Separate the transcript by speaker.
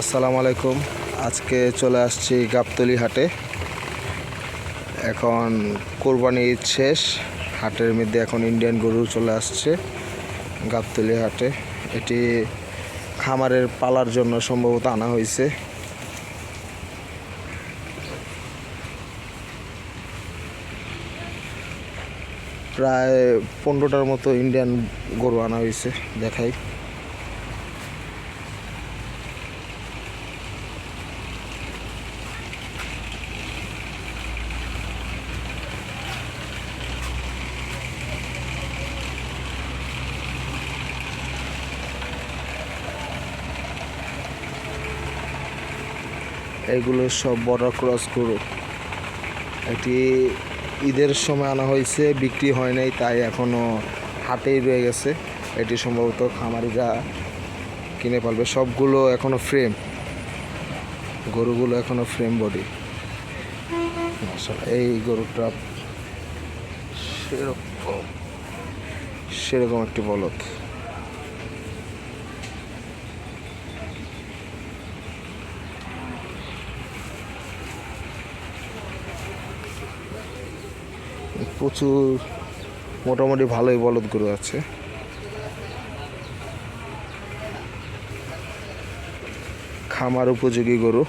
Speaker 1: আসসালামু আলাইকুম। আজকে চলে আসছি গাবতলি হাটে। এখন কোরবানি ঈদ শেষ। হাটের মধ্যে এখন ইন্ডিয়ান গরু চলে আসছে গাবতলি হাটে। এটি খামারের পালার জন্য সম্ভবত আনা হয়েছে। প্রায় পনেরোটার মতো ইন্ডিয়ান গরু আনা হয়েছে, দেখাই। এগুলো সব বড় ক্রস গরু এটি ঈদের সময় আনা হয়েছে, বিক্রি হয় নাই, তাই এখনও হাটেই রয়ে গেছে। এটি সম্ভবত খামারিরা কিনে পারবে সবগুলো এখনও ফ্রেম গরুগুলো এখনও ফ্রেম বডি এই গরুটা সেরকম সেরকম একটি বলদ। প্রচুর মোটামুটি ভালোই বলদ গরু আছে। খামার উপযোগী গরু।